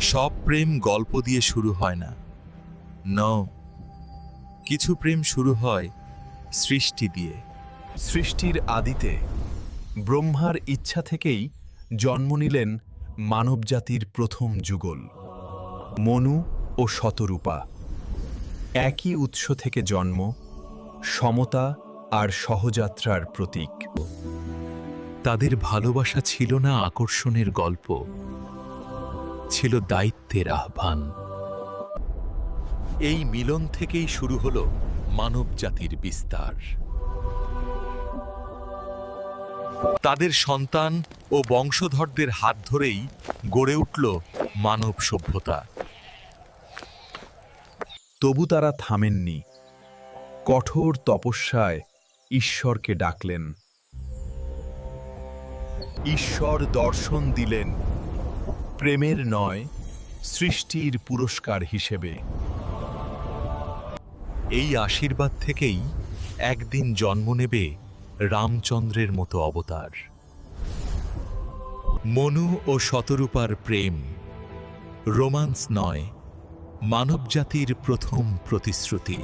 সব প্রেম গল্প দিয়ে শুরু হয় না। ন। কিছু প্রেম শুরু হয় সৃষ্টি দিয়ে। সৃষ্টির আদিতে ব্রহ্মার ইচ্ছা থেকেই জন্ম নিলেন মানবজাতির প্রথম যুগল, মনু ও শতরূপা। একই উৎস থেকে জন্ম, সমতা আর সহযাত্রার প্রতীক। তাদের ভালোবাসা ছিল না আকর্ষণের গল্প। ছিল দায়িত্বের আহ্বান। এই মিলন থেকেই শুরু হলো মানব জাতির বিস্তার। তাদের সন্তান ও বংশধরদের হাত ধরেই গড়ে উঠল মানব সভ্যতা। তবু তারা থামেননি। কঠোর তপস্যায় ঈশ্বরকে ডাকলেন। ঈশ্বর দর্শন দিলেন। প্রেমের নয়, সৃষ্টির পুরস্কার হিসেবে। এই আশীর্বাদ থেকেই একদিন জন্ম নেবে রামচন্দ্রের মতো অবতার। মনু ও শতরূপার প্রেম, রোমান্স নয়, মানবজাতির প্রথম প্রতিশ্রুতি।